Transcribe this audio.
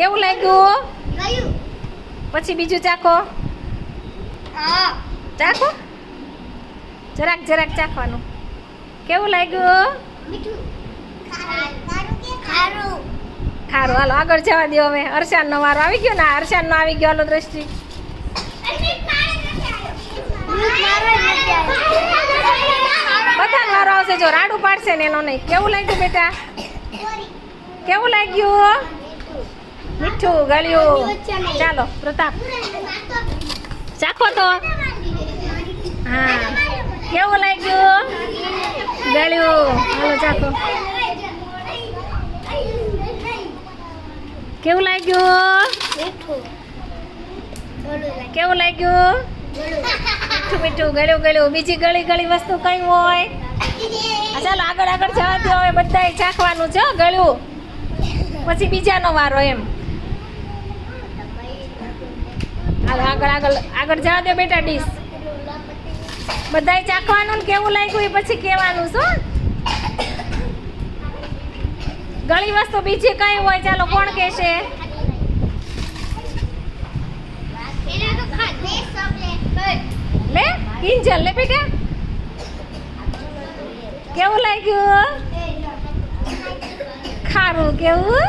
કેવું લાગ્યું? પછી બીજું ચાખો? હા. ચાખો? જરાક જરાક ચાખવાનું. કેવું લાગ્યું? મીઠું. ખારું. કે ખારું? ખારું. હાલો આગળ જવા દો હવે. અરસાનનો વારો આવી ગયો ને? અરસાન નો આવી ગયો હાલો દ્રષ્ટિ. બધાનો વારો આવશે. જો રાડું પાડશે ને એનો નહીં. કેવું લાગ્યું બેટા? કેવું લાગ્યું? મીઠું, ગળ્યું. ચાલો, પ્રતાપ. ચાખો તો. હા. કેવું લાગ્યું? ગળ્યું. હાલો, ચાખો. કેવું લાગ્યું? કેવું લાગ્યું? મીઠું મીઠું, ગળ્યું ગળ્યું. બીજી ગળી ગળી વસ્તુ કઈ હોય? ચાલો, આગળ આગળ જવા દો. હવે બધાય ચાખવાનું છે ગળ્યું. પછી બીજાનો વારો એમ હાલો આગળ આગળ આગળ જવા દે બેટા ડીશ. બધાય ચાખવાનું ને કેવું લાગ્યું એ પછી કહેવાનું શું? ગળી વસ્તુ બીજી કઈ હોય ચાલો કોણ કહેશે? લે, કિંજલ, લે બેટા. કેવું લાગ્યું? ખારું કેવું?